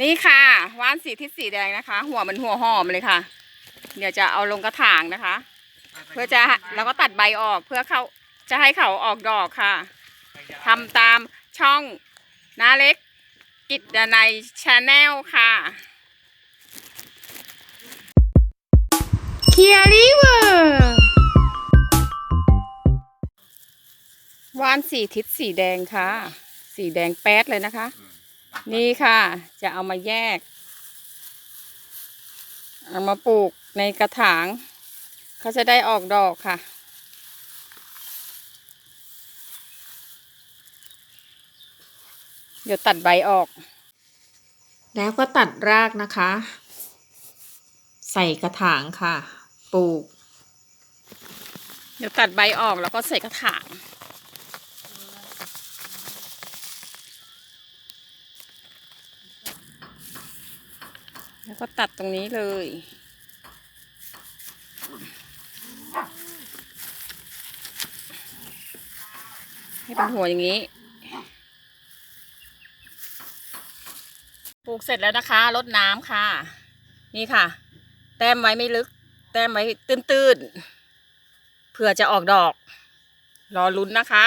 นี่ค่ะว่านสีทิศสีแดงนะคะ หัวมันหัวหอมเลยค่ะ เดี๋ยวจะเอาลงกระถางนะคะ เพื่อจะแล้วก็ตัดใบออกเพื่อเขาจะให้เขาออกดอกค่ะทำตามช่องนาเล็ก กิจในชาแนลค่ะเคียริเวอร์วานสีทิศสีแดงค่ะ สีแดงแป๊ดเลยนะคะ นี่ค่ะ จะเอามาแยก เอามาปลูกในกระถาง เขาจะได้ออกดอกค่ะ เดี๋ยวตัดใบออก แล้วก็ตัดรากนะคะ ใส่กระถางค่ะ ปลูก เดี๋ยวตัดใบออกแล้วก็ใส่กระถาง แล้วก็ตัดตรงนี้เลย ให้เป็นหัวอย่างนี้ ปลูกเสร็จแล้วนะคะรดน้ำค่ะ นี่ค่ะ แต้มไว้ไม่ลึก แต้มไว้ตื้นๆเผื่อจะออกดอก รอลุ้นนะคะ